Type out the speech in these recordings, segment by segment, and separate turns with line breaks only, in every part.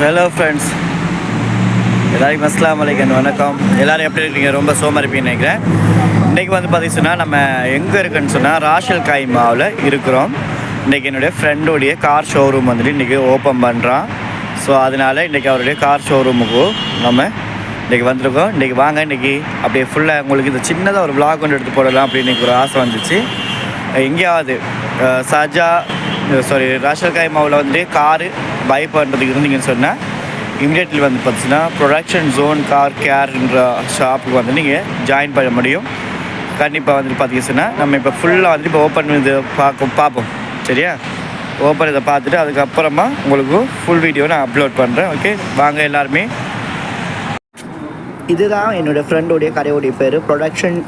Hello friends எல்லாருக்கும் அஸ்லாம் வலைக்கன் வணக்கம். எல்லோரும் எப்படி இருக்கீங்க? ரொம்ப சோமா இருப்பீங்கன்னு நினைக்கிறேன். இன்றைக்கி வந்து பார்த்தீங்கன்னா நம்ம எங்கே இருக்குன்னு சொன்னால் ராஷல் காய்மாவில் இருக்கிறோம். இன்றைக்கி என்னுடைய ஃப்ரெண்டோடைய கார் ஷோரூம் வந்துட்டு இன்றைக்கி ஓப்பன் பண்ணுறான் ஸோ அதனால் இன்றைக்கி அவருடைய கார் ஷோரூமுக்கு நம்ம இன்றைக்கி வந்திருக்கோம். இன்றைக்கி வாங்க இன்றைக்கி அப்படியே ஃபுல்லாக உங்களுக்கு இந்த சின்னதாக ஒரு விளாக் கொண்டு எடுத்து போடலாம் அப்படின்னு எனக்கு ஒரு ஆசை வந்துச்சு. எங்கேயாவது சாஜா சஜா சாரி ராஷல் காய்மாவில் வந்துட்டு காரு பை பண்ணுறதுக்கு இருந்தீங்கன்னு சொன்னால் இமீடியட்லி வந்து பார்த்தீங்கன்னா ப்ரொடக்ஷன் ஜோன் கார் கேர்ன்ற ஷாப்புக்கு வந்து நீங்கள் ஜாயின் பண்ண முடியும். கண்டிப்பாக வந்துட்டு பார்த்தீங்கன்னா நம்ம இப்போ ஃபுல்லாக வந்துட்டு இப்போ ஓப்பன் இது பார்க்க பார்ப்போம். சரியா? ஓப்பன் இதை பார்த்துட்டு அதுக்கப்புறமா உங்களுக்கு ஃபுல் வீடியோ நான் அப்லோட் பண்ணுறேன் ஓகே வாங்க எல்லாருமே. இதுதான் என்னோடய ஃப்ரெண்டோடைய கடையோடைய பேர். ப்ரொடக்ஷன்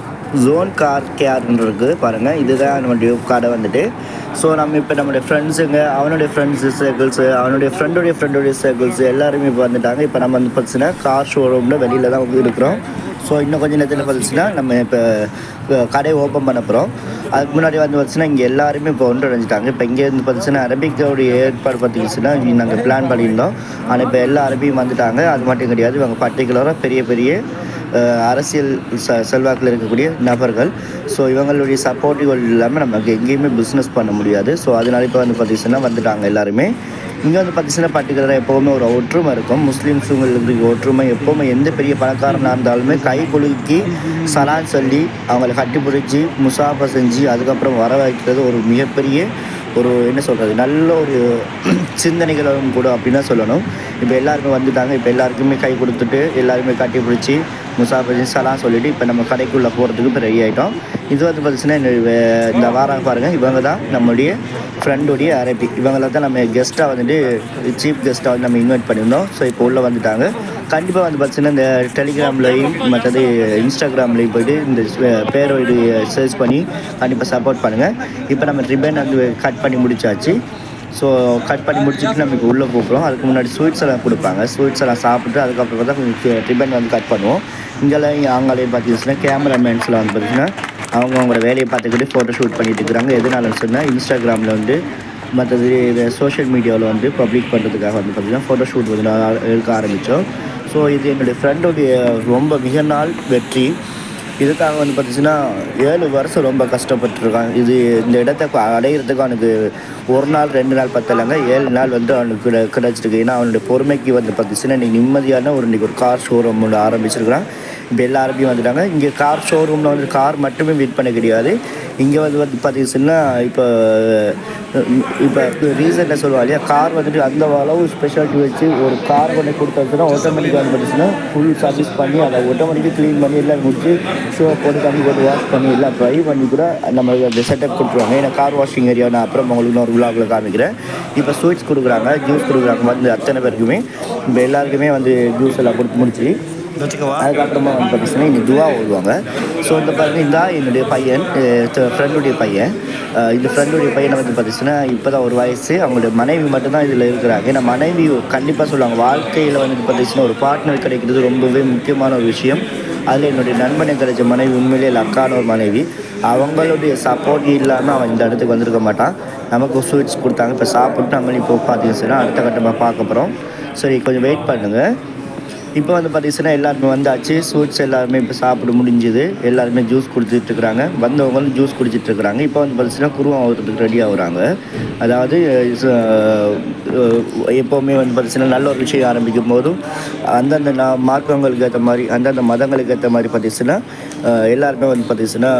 ஜோன் கார் கேர்ன்னு இருக்குது பாருங்கள் இதுதான் என்னுடைய கடை வந்துட்டு. ஸோ நம்ம இப்போ நம்மளுடைய ஃப்ரெண்ட்ஸுங்க அவனுடைய ஃப்ரெண்ட்ஸு சர்க்கிள்ஸு அவனுடைய ஃப்ரெண்டுடைய ஃப்ரெண்டுடைய சர்க்கிள்ஸு எல்லாருமே இப்போ வந்துட்டாங்க. இப்போ நம்ம வந்து பார்த்தீங்கன்னா கார் ஷோரூமில் வெளியில் தான் வந்து இருக்கிறோம். ஸோ இன்னும் கொஞ்சம் நேரத்தில் பார்த்துச்சுன்னா நம்ம இப்போ கடையை ஓப்பன் பண்ண போகிறோம் அதுக்கு முன்னாடி வந்து பார்த்திங்கன்னா இங்கே எல்லாருமே இப்போ ஒன்று அடைஞ்சிட்டாங்க இப்போ இங்கேருந்து பார்த்துச்சுன்னா அரபிக்கோடைய ஏற்பாடு பார்த்துக்கிச்சுன்னா நாங்கள் பிளான் பண்ணியிருந்தோம். ஆனால் இப்போ எல்லா அரபியும் வந்துட்டாங்க. அது மட்டும் கிடையாது இவங்க பர்டிகுலராக பெரிய பெரிய அரசியல் ச செல்வாக்கில் இருக்கக்கூடிய நபர்கள். ஸோ இவங்களுடைய சப்போர்ட்டிவ் இல்லாமல் நமக்கு எங்கேயுமே பிஸ்னஸ் பண்ண முடியாது. ஸோ அதனால இப்போ வந்து பார்த்திங்கன்னா வந்துட்டாங்க எல்லாருமே. இங்கே வந்து பார்த்திங்கன்னா பர்டிகுலராக எப்போவுமே ஒரு ஒற்றுமை இருக்கும். முஸ்லீம்ஸுங்களுக்கு ஒற்றுமை. எப்போவுமே எந்த பெரிய பணக்காரனாக இருந்தாலுமே கை குலுக்கி சலான் சொல்லி அவங்கள கட்டி பிடிச்சி முசாஃபா செஞ்சு அதுக்கப்புறம் வர வைக்கிறது ஒரு மிகப்பெரிய ஒரு என்ன சொல்கிறது நல்ல ஒரு சிந்தனைகளும் கூட அப்படின்னு தான் சொல்லணும். இப்போ எல்லாருமே வந்துட்டாங்க. இப்போ எல்லாருக்குமே கை கொடுத்துட்டு எல்லாருமே கட்டி பிடிச்சி முசாஃபா சலாம் சொல்லிவிட்டு இப்போ நம்ம கடைக்குள்ளே போகிறதுக்கு இப்போ ரெடி ஆகிட்டோம் இது வந்து பார்த்திங்கன்னா இந்த வாரம் பாருங்கள் இவங்க தான் நம்மளுடைய ஃப்ரெண்டுடைய அரபி இவங்கள தான் நம்ம கெஸ்ட்டாக வந்துட்டு சீஃப் கெஸ்ட்டாக வந்து நம்ம இன்வைட் பண்ணியிருந்தோம். ஸோ இப்போ உள்ளே வந்துட்டாங்க. கண்டிப்பாக வந்து பார்த்திங்கன்னா இந்த டெலிகிராம்லையும் மற்றது இன்ஸ்டாகிராம்லேயும் போயிட்டு இந்த பேரோடு சர்ச் பண்ணி கண்டிப்பாக சப்போர்ட் பண்ணுங்கள் இப்போ நம்ம ரிப்பன் வந்து கட் பண்ணி முடிச்சாச்சு. ஸோ கட் பண்ணி முடிச்சுட்டு நம்ம இப்போ உள்ளே போகிறோம் அதுக்கு முன்னாடி ஸ்வீட்ஸ் எல்லாம் கொடுப்பாங்க. ஸ்வீட்ஸ் எல்லாம் சாப்பிட்டு அதுக்கப்புறம் தான் கொஞ்சம் ரிப்பன் வந்து கட் பண்ணுவோம். இங்கெல்லாம் அவங்களையும் பார்த்தீங்கன்னா கேமராமேன்ஸில் வந்து பார்த்திங்கன்னா அவங்க அவங்களோட வேலையை பார்த்துக்கிட்டு ஃபோட்டோ ஷூட் பண்ணிட்டு இருக்கிறாங்க. எதனாலன்னு சொன்னால் இன்ஸ்டாகிராமில் வந்து மற்றது இதை சோஷியல் மீடியாவில் வந்து பப்ளிக் பண்ணுறதுக்காக வந்து பார்த்திங்கன்னா ஃபோட்டோ ஷூட் வந்து எடுக்க ஆரம்பித்தோம் ஸோ இது என்னுடைய ஃப்ரெண்டுடைய ரொம்ப மிக நாள் வெற்றி. இதுக்காக வந்து பார்த்திங்கன்னா ஏழு வருஷம் ரொம்ப கஷ்டப்பட்டுருக்கான் இது இந்த இடத்த அடையிறதுக்கு அவனுக்கு ஒரு நாள் ரெண்டு நாள் பத்தலைங்க. ஏழு நாள் வந்து அவனுக்கு கிட கிடச்சிருக்கு. ஏன்னா அவனுடைய பொறுமைக்கு வந்து பார்த்திங்கன்னா இன்றைக்கி நிம்மதியான ஒரு இன்றைக்கி ஒரு கார் ஷோரூம் ஒன்று ஆரம்பிச்சிருக்கிறான். இப்போ எல்லா அரபியும் வந்துட்டாங்க. இங்கே கார் ஷோரூமில் வந்து கார் மட்டுமே விற்பனை கிடையாது. இங்கே வந்து வந்து பார்த்தீங்கன்னா இப்போ இப்போ ரீசெண்டாக சொல்லுவா இல்லையா? கார் வந்துட்டு அந்த அளவு ஸ்பெஷாலிட்டி வச்சு ஒரு கார் கொண்டு கொடுத்தா ஆட்டோமேட்டிக்காக வந்து பார்த்தீங்கன்னா ஃபுல் சர்வீஸ் பண்ணி அதை ஆட்டோமேட்டிக்காக க்ளீன் பண்ணி எல்லாம் முடிச்சு ஷோ போட்டு தண்ணி போட்டு வாஷ் பண்ணி எல்லாம் ட்ரை பண்ணி கூட நம்ம அந்த செட்டப் கொடுத்துருவாங்க. ஏன்னா கார் வாஷிங் ஏரியா நான் அப்புறம் உங்களுக்கு இன்னொரு விழாவில் காமிக்கிறேன். இப்போ ஸ்வீட்ஸ் கொடுக்குறாங்க ஜூஸ் கொடுக்குறாங்க வந்து அத்தனை பேருக்குமே. இப்போ எல்லாருக்குமே வந்து ஜூஸ் எல்லாம் கொடுத்து முடிச்சு. அதுக்கப்புறமா வந்து பார்த்தீங்கன்னா இந்த துவா ஓடுவாங்க. ஸோ இந்த பாருங்க இதான் என்னுடைய பையன் ஃப்ரெண்டுடைய பையன். இந்த ஃப்ரெண்டுடைய பையனை வந்து பார்த்துச்சுன்னா இப்போ தான் ஒரு வயசு. அவங்களுடைய மனைவி மட்டும்தான் இதில் இருக்கிறாங்க. ஏன்னா மனைவி கண்டிப்பாக சொல்லுவாங்க வாழ்க்கையில் வந்து பார்த்தீங்கன்னா ஒரு பார்ட்னர் கிடைக்கிறது ரொம்பவே முக்கியமான ஒரு விஷயம். அதில் என்னுடைய நண்பனை கிடைச்ச மனைவி உண்மையிலே லக்கான ஒரு மனைவி அவங்களுடைய சப்போர்ட் இல்லாமல் அவன் இந்த இடத்துக்கு வந்திருக்க மாட்டான். நமக்கு ஸ்வீட்ஸ் கொடுத்தாங்க. இப்போ சாப்பிட்டு நம்ம இப்போ பார்த்தீங்கன்னா அடுத்த கட்டமாக பார்க்க போகிறோம் சரி கொஞ்சம் வெயிட் பண்ணுங்கள் இப்போ வந்து பார்த்தீங்கன்னா எல்லாருமே வந்தாச்சு ஸ்வீட்ஸ் எல்லாருமே இப்போ சாப்பிட முடிஞ்சுது. எல்லாருமே ஜூஸ் குடிச்சிட்ருக்குறாங்க வந்தவங்க வந்தவங்களும் ஜூஸ் குடிச்சிட்ருக்குறாங்க இப்போ வந்து பார்த்தீங்கன்னா குருவம் ஆகிறதுக்கு ரெடி ஆகுறாங்க. அதாவது எப்போவுமே வந்து பார்த்தீங்கன்னா நல்ல ஒரு விஷயம் ஆரம்பிக்கும் போதும் அந்தந்த நா- மார்க்கங்களுக்கு ஏற்ற மாதிரி அந்தந்த மதங்களுக்கு ஏற்ற மாதிரி பார்த்தீங்கன்னா எல்லாருமே வந்து பார்த்தீங்கன்னா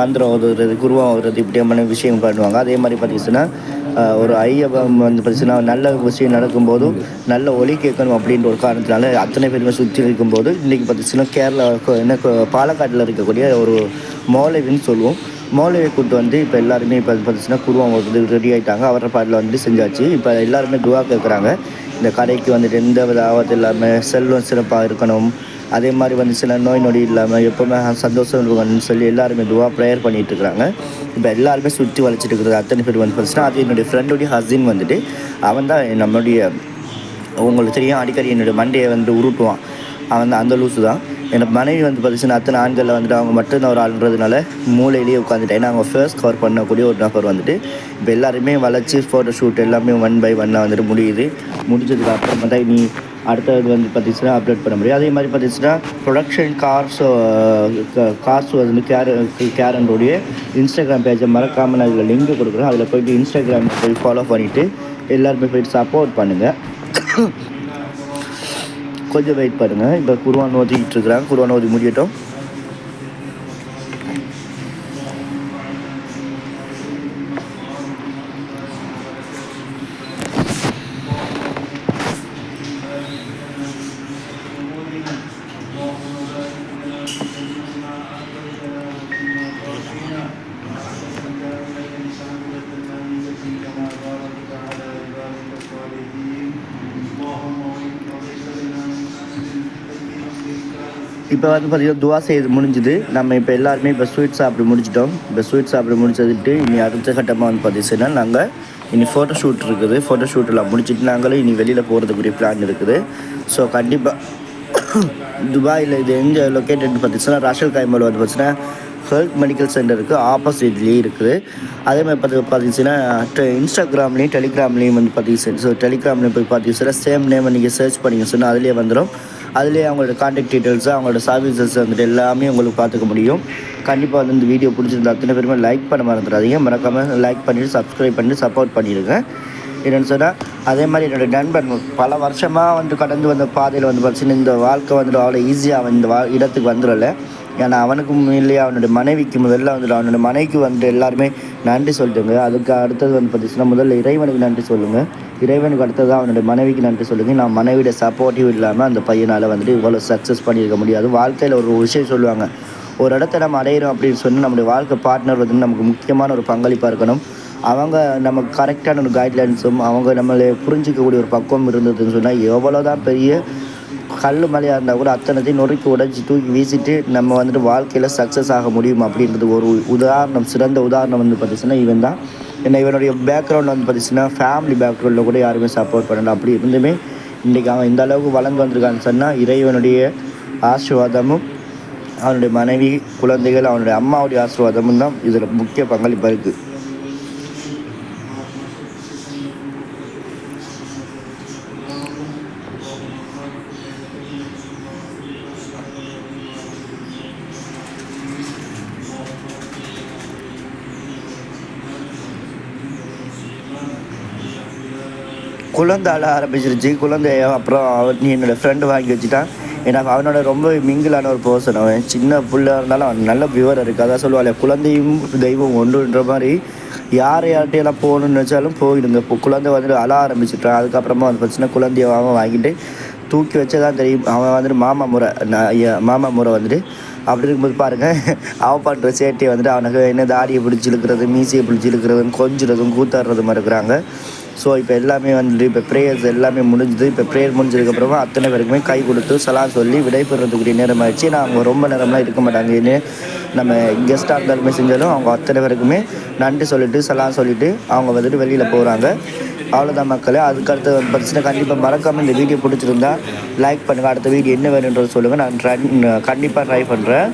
மந்திரம் ஓதுறது குருவம் ஓதுறது இப்படியான விஷயம் பண்ணுவாங்க. அதே மாதிரி பார்த்தீங்கன்னா ஒரு ஐய வந்து பார்த்தீங்கன்னா நல்ல விஷயம் நடக்கும்போதும் நல்ல ஒலி கேட்கணும் அப்படின்ற ஒரு காரணத்தினால அத்தனை பேருமே சுற்றி இருக்கும்போது இன்றைக்கி பார்த்தீங்கன்னா கேரளா என்ன பாலக்காட்டில் இருக்கக்கூடிய ஒரு மோலைவின்னு சொல்லுவோம். மோலையை கூட்டு வந்து இப்போ எல்லாருமே இப்போ பார்த்தீங்கன்னா குருவம் வந்து ரெடி ஆகிட்டாங்க அவர பாட்டில் வந்து செஞ்சாச்சு. இப்போ எல்லாருமே துவா கேட்குறாங்க இந்த கடைக்கு வந்துட்டு எந்த வித ஆபத்து இல்லாமல் செல்வம் சிறப்பாக இருக்கணும். அதே மாதிரி வந்து சில நோய் நொடி இல்லாமல் எப்போவுமே சந்தோஷம் இருக்கணும்னு சொல்லி எல்லாருமே துவா ப்ரேயர் பண்ணிட்டு இருக்கிறாங்க இப்போ எல்லாருமே சுற்றி வளைச்சிட்டு இருக்கிறது அத்தனை பேர் வந்து பார்த்தீங்கன்னா அது என்னுடைய ஃப்ரெண்டுடைய ஹஸ்பண்ட் வந்துட்டு அவன் தான் நம்மளுடைய உங்களுக்கு தெரியும் அடிக்கடி என்னுடைய மண்டையை வந்து உருட்டுவான். அவன் அந்த லூசு தான். எனக்கு மனைவி வந்து பார்த்துச்சுன்னா அத்தனை ஆண்களில் வந்துட்டு அவங்க மட்டும்தான் ஒரு ஆளுன்றதுனால மூலையிலேயே உட்காந்துட்டேன் அவங்க ஃபர்ஸ்ட் கவர் பண்ணக்கூடிய ஒரு நபர் வந்துட்டு இப்போ எல்லாருமே வளர்ச்சி ஃபோட்டோ ஷூட் எல்லாமே ஒன் பை ஒன்னாக வந்துட்டு முடியுது. முடிஞ்சதுக்கு அப்புறமா தான் நீ அடுத்தது வந்து பார்த்திச்சுன்னா அப்டேட் பண்ண முடியும். அதே மாதிரி பார்த்திச்சுன்னா ப்ரொடக்ஷன் கார்ஸ் கார்ஸ் வந்து கேர் கேரனுடைய இன்ஸ்டாகிராம் பேஜை மறக்காமல் நான் இதில் லிங்க் கொடுக்குறேன். அதில் போயிட்டு இன்ஸ்டாகிராம் போய் ஃபாலோ பண்ணிவிட்டு எல்லாருமே போயிட்டு சப்போர்ட் பண்ணுங்கள் கொஞ்சம் வெயிட் பண்ணுங்கள் இப்போ குருவான் ஓதிக்கிட்டு இருக்கிறாங்க. குருவான் ஓதி முடியட்டும். இப்போ வந்து பார்த்திங்கன்னா துவா செய்து முடிஞ்சுது. நம்ம இப்போ எல்லாருமே இப்போ ஸ்வீட் சாப்பிட முடிச்சிட்டோம். இப்போ ஸ்வீட் சாப்பிட முடிச்சதுட்டு இனி அடுத்த கட்டமாக வந்து பார்த்தீங்கன்னா நாங்கள் இனி ஃபோட்டோ ஷூட் இருக்குது. ஃபோட்டோ ஷூட்டெல்லாம் முடிச்சுட்டு நாங்களும் இனி வெளியில் போகிறதுக்குரிய பிளான் இருக்குது. ஸோ கண்டிப்பாக துபாயில் இது எங்கே லொக்கேட்டட் பார்த்தீங்கன்னா ராஷல் காய்மல் வந்து பார்த்திங்கன்னா ஹெல்த் மெடிக்கல் சென்டருக்கு ஆப்போசிட்லேயே இருக்குது. அதே மாதிரி பார்த்து பார்த்தீங்கன்னா இன்ஸ்டாகிராம்லேயும் டெலிகிராம்லேயும் வந்து பார்த்தீங்கன்னா ஸோ டெலிகிராம்லேயும் போய் பார்த்தீங்கன்னா சேம் நேம் நீங்கள் சர்ச் பண்ணிங்க சொன்னால் அதிலே வந்துடும் அதுலேயே அவங்களோட காண்டாக்ட் டீட்டெயில்ஸ் அவங்களோட சர்வீசஸ் வந்துட்டு எல்லாமே உங்களுக்கு பார்த்துக்க முடியும். கண்டிப்பாக வந்து இந்த வீடியோ பிடிச்சிருந்தா அத்தனை பேருமே லைக் பண்ண மறந்துடாதீங்க. மறக்காமல் லைக் பண்ணிவிட்டு சப்ஸ்கிரைப் பண்ணி சப்போர்ட் பண்ணிடுங்க. என்னென்னு சொன்னால் அதே மாதிரி என்னோடய நண்பன் பல வருஷமாக வந்து கடந்து வந்த பாதையில் வந்து பார்த்தீங்கன்னா இந்த வாழ்க்கை வந்துட்டு அவ்வளோ ஈஸியாக அவன் இந்த வா இடத்துக்கு வந்துடல. ஏன்னா அவனுக்கும் இல்லையா அவனுடைய மனைவிக்கு முதல்ல வந்துட்டு அவனுடைய மனைவிக்கு வந்துட்டு எல்லாருமே நன்றி சொல்லிட்டுங்க அதுக்கு அடுத்தது வந்து பார்த்தீங்கன்னா முதல்ல இறைவனுக்கு நன்றி சொல்லுங்கள் இறைவனுக்கு அடுத்தது அவனுடைய மனைவிக்கு நன்றி சொல்லுங்கள் நான் மனைவியோட சப்போர்ட்டிவ் இல்லாமல் அந்த பையனால் வந்துட்டு இவ்வளோ சக்ஸஸ் பண்ணியிருக்க முடியாது. வாழ்க்கையில் ஒரு விஷயம் சொல்லுவாங்க. ஒரு இடத்த நம்ம அடையிறோம் அப்படின்னு சொன்னால் நம்முடைய வாழ்க்கை பார்ட்னர் வந்து நமக்கு முக்கியமான ஒரு பங்களிப்பாக இருக்கணும். அவங்க நமக்கு கரெக்டான ஒரு கைட்லைன்ஸும் அவங்க நம்மளை புரிஞ்சிக்கக்கூடிய ஒரு பக்குவம் இருந்ததுன்னு சொன்னால் எவ்வளோ தான் பெரிய கல் மலையாக இருந்தால் கூட அத்தனைத்தையும் நொறுக்கி உடைச்சி தூக்கி வீசிட்டு நம்ம வந்துட்டு வாழ்க்கையில் சக்ஸஸ் ஆக முடியும் அப்படின்றது ஒரு உதாரணம் சிறந்த உதாரணம் வந்து பார்த்திங்கன்னா இவன் தான். என்ன இவனுடைய பேக்ரவுண்ட் வந்து பார்த்திங்கன்னா ஃபேமிலி பேக்ரவுண்டில் கூட யாருமே சப்போர்ட் பண்ணல. அப்படி இருந்துமே இன்றைக்கி அவன் இந்த அளவுக்கு வளர்ந்து வந்திருக்கான்னு சொன்னால் இறைவனுடைய ஆசீர்வாதமும் அவனுடைய மனைவி குழந்தைகள் அவனுடைய அம்மாவுடைய ஆசீர்வாதமும் தான் இதில் முக்கிய பங்களிப்பாக இருக்குது குழந்தை அழ ஆரம்பிச்சிருச்சு. குழந்தைய அப்புறம் அவன் நீ என்னோடய ஃப்ரெண்டு வாங்கி வச்சுட்டான். ஏன்னா அவனோட ரொம்ப மிங்கிளான ஒரு பர்சன் அவன் சின்ன பிள்ளையாக இருந்தாலும் அவன் நல்ல விவரம் இருக்குது அதான் சொல்லுவாள் குழந்தையும் தெய்வம் ஒன்றுன்ற மாதிரி யார் யார்கிட்டையெல்லாம் போகணுன்னு நினச்சாலும் போயிடுங்க. இப்போ குழந்தை வந்துட்டு அழ ஆரம்பிச்சிட்டான். அதுக்கப்புறமா வந்து பார்த்தீங்கன்னா குழந்தைய அவன் வாங்கிட்டு தூக்கி வச்சதான் தெரியும். அவன் வந்துட்டு மாமா முறை நான் மாமா முறை வந்துட்டு அப்படி இருக்கும்போது பாருங்கள் அவன் பண்ணுற சேட்டையை வந்துட்டு அவனுக்கு என்ன தாடியை பிடிச்சி இழுக்கிறது மீசையை பிடிச்சி இழுக்கிறதும் கொஞ்சிறதும் கூத்தாடுறதும் இருக்கிறாங்க ஸோ இப்போ எல்லாமே வந்துட்டு இப்போ ப்ரேயர்ஸ் எல்லாமே முடிஞ்சுது. இப்போ ப்ரேயர் முடிஞ்சதுக்கப்புறமா அத்தனை பேருக்குமே கை கொடுத்து சலாம் சொல்லி விடைபெறதுக்குரிய நேரம் ஆயிடுச்சு நான் அவங்க ரொம்ப நேரம்லாம் இருக்க மாட்டாங்க. இன்னும் நம்ம கெஸ்ட்டாக இருந்தாலுமே செஞ்சாலும் அவங்க அத்தனை பேருக்குமே நன்றி சொல்லிவிட்டு சலா சொல்லிவிட்டு அவங்க வந்துட்டு வெளியில் போகிறாங்க அவ்வளோதான் மக்களே. அதுக்கடுத்து பிரச்சனை கண்டிப்பாக மறக்காமல் இந்த வீடியோ பிடிச்சிருந்தா லைக் பண்ணுங்கள் அடுத்த வீடியோ என்ன வேணுன்றது சொல்லுங்கள் நான் ட்ரை கண்டிப்பாக ட்ரை பண்ணுறேன்